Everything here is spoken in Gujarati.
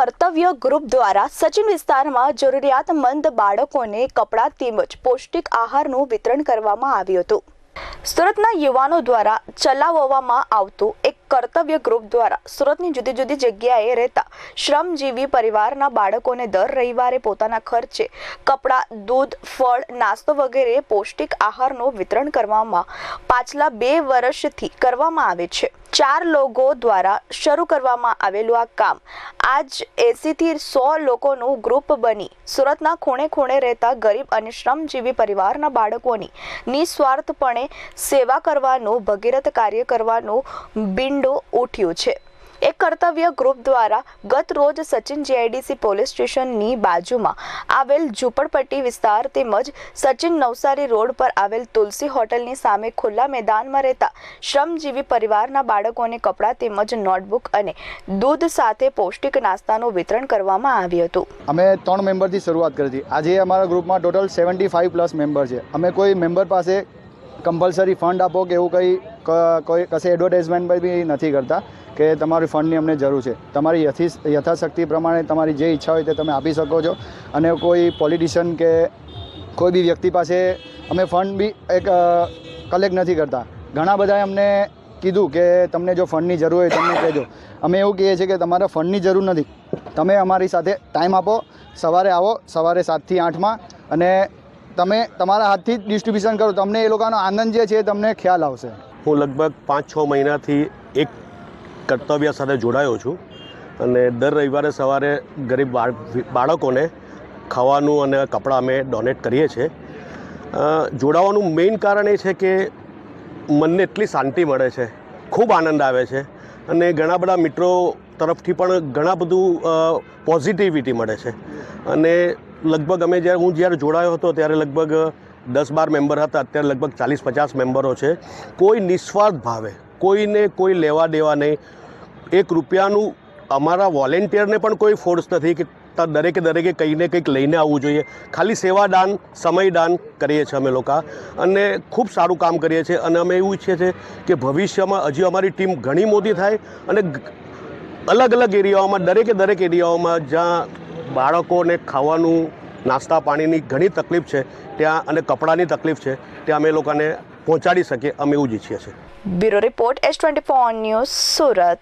કર્તવ્ય ગ્રુપ દ્વારા સચિન વિસ્તારમાં જરૂરિયાતમંદ બાળકોને કપડાં તેમજ પૌષ્ટિક આહારનું વિતરણ કરવામાં આવ્યું હતું. સુરતના યુવાનો દ્વારા ચલાવવામાં આવતું એક કર્તવ્ય ગ્રુપ દ્વારા સુરતની જુદી જુદી જગ્યાએ રહેતા શ્રમજીવી પરિવારના બાળકોને દર રવિવારે પોતાના ખર્ચે કપડાં, દૂધ, ફળ, નાસ્તો વગેરે પૌષ્ટિક આહારનું વિતરણ કરવામાં પાછલા બે વર્ષથી કરવામાં આવે છે. ચાર લોકો દ્વારા શરૂ કરવામાં આવેલું આ કામ. આજ એસીથી સો લોકોનું ગ્રુપ બની સુરતના ખૂણે ખૂણે રહેતા ગરીબ અને શ્રમજીવી પરિવારના બાળકોની નિસ્વાર્થપણે સેવા કરવાનું, ભગીરથ કાર્ય કરવાનું બિંડો ઉઠ્યું છે. એક કર્તવ્ય ગ્રુપ દ્વારા ગત રોજ સચિન જીઆઈડીસી પોલીસ સ્ટેશનની બાજુમાં આવેલ ઝૂંપડપટ્ટી વિસ્તાર તેમજ સચિન નવસારી રોડ પર આવેલ તુલસી હોટલની સામે ખુલ્લા મેદાનમાં રહેતા શ્રમજીવી પરિવારના બાળકોને કપડાં તેમજ નોટબુક અને દૂધ સાથે પૌષ્ટિક નાસ્તાનું વિતરણ કરવામાં આવ્યું હતું. અમે ત્રણ મેમ્બરથી શરૂઆત કરી હતી. આજે અમારા ગ્રુપમાં total seventy five plus member છે. અમે કોઈ મેમ્બર પાસે કમ્પલસરી ફંડ આપો કે એવું કંઈ કોઈ કશે એડવર્ટાઇઝમેન્ટ બી નથી કરતા કે તમારી ફંડની અમને જરૂર છે. તમારી યથી, યથાશક્તિ પ્રમાણે તમારી જે ઈચ્છા હોય તે તમે આપી શકો છો. અને કોઈ પોલિટિશિયન કે કોઈ બી વ્યક્તિ પાસે અમે ફંડ બી એક કલેક્ટ નથી કરતા. ઘણા બધાએ અમને કીધું કે તમને જો ફંડની જરૂર હોય તમને કહેજો. અમે એવું કહીએ છીએ કે તમારે ફંડની જરૂર નથી. તમે અમારી સાથે ટાઈમ આપો, સવારે આવો, સવારે સાતથી આઠમાં અને તમે તમારા હાથથી જ ડિસ્ટ્રીબ્યુશન કરો. તમને એ લોકોનો આનંદ જે છે એ તમને ખ્યાલ આવશે. હું લગભગ પાંચ છ મહિનાથી એક કર્તવ્ય સાથે જોડાયો છું અને દર રવિવારે સવારે ગરીબ બાળ બાળકોને ખાવાનું અને કપડાં અમે ડોનેટ કરીએ છીએ. જોડાવાનું મેઇન કારણ એ છે કે મનને એટલી શાંતિ મળે છે, ખૂબ આનંદ આવે છે અને ઘણા બધા મિત્રો તરફથી પણ ઘણા બધું પોઝિટિવિટી મળે છે. અને લગભગ અમે જ્યારે, હું જ્યારે જોડાયો હતો ત્યારે લગભગ દસ બાર મેમ્બર હતા, અત્યારે લગભગ ચાલીસ પચાસ મેમ્બરો છે. કોઈ નિસ્વાર્થ ભાવે, કોઈને કોઈ લેવા દેવા નહીં. એક રૂપિયાનું અમારા વોલેન્ટિયરને પણ કોઈ ફોર્સ નથી કે દરેકે દરેકે કંઈ ને કંઈક લઈને આવવું જોઈએ. ખાલી સેવાદાન, સમયદાન કરીએ છીએ અમે લોકો. અને ખૂબ સારું કામ કરીએ છીએ. અને અમે એવું ઈચ્છીએ છીએ કે ભવિષ્યમાં હજી અમારી ટીમ ઘણી મોટી થાય અને અલગ અલગ એરિયાઓમાં, દરેકે દરેક એરિયાઓમાં જ્યાં બાળકોને ખાવાનું નાસ્તા પાણીની ઘણી તકલીફ છે, ત્યાં અને કપડાની તકલીફ છે, ત્યાં અમે લોકોને પહોંચાડી શકીએ, અમે એવું જ ઈચ્છીએ છીએ. Bureau report S twenty four news Surat.